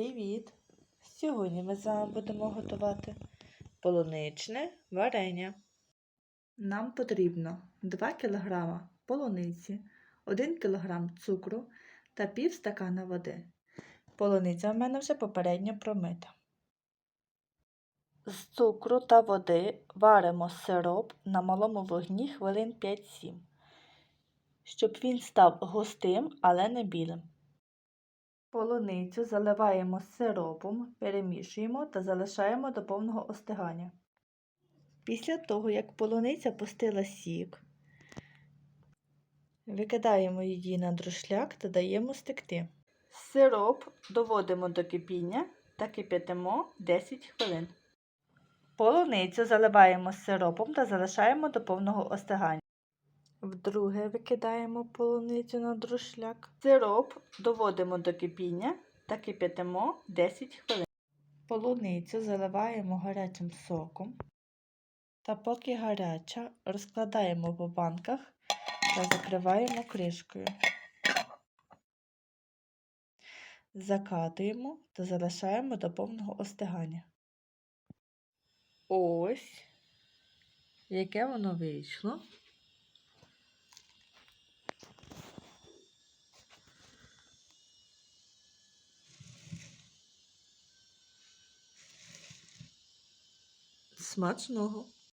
Привіт! Сьогодні ми з вами будемо готувати полуничне варення. Нам потрібно 2 кг полуниці, 1 кг цукру та пів стакана води. Полуниця в мене вже попередньо промита. З цукру та води варимо сироп на малому вогні хвилин 5-7, щоб він став густим, але не білим. Полуницю заливаємо сиропом, перемішуємо та залишаємо до повного остигання. Після того, як полуниця пустила сік, викидаємо її на друшляк та даємо стекти. Сироп доводимо до кипіння та кип'ятимо 10 хвилин. Полуницю заливаємо сиропом та залишаємо до повного остигання. Вдруге викидаємо полуницю на друшляк. Сироп доводимо до кипіння та кип'ятимо 10 хвилин. Полуницю заливаємо гарячим соком та поки гаряча розкладаємо по банках та закриваємо кришкою. Закатуємо та залишаємо до повного остигання. Ось яке воно вийшло. Смачного!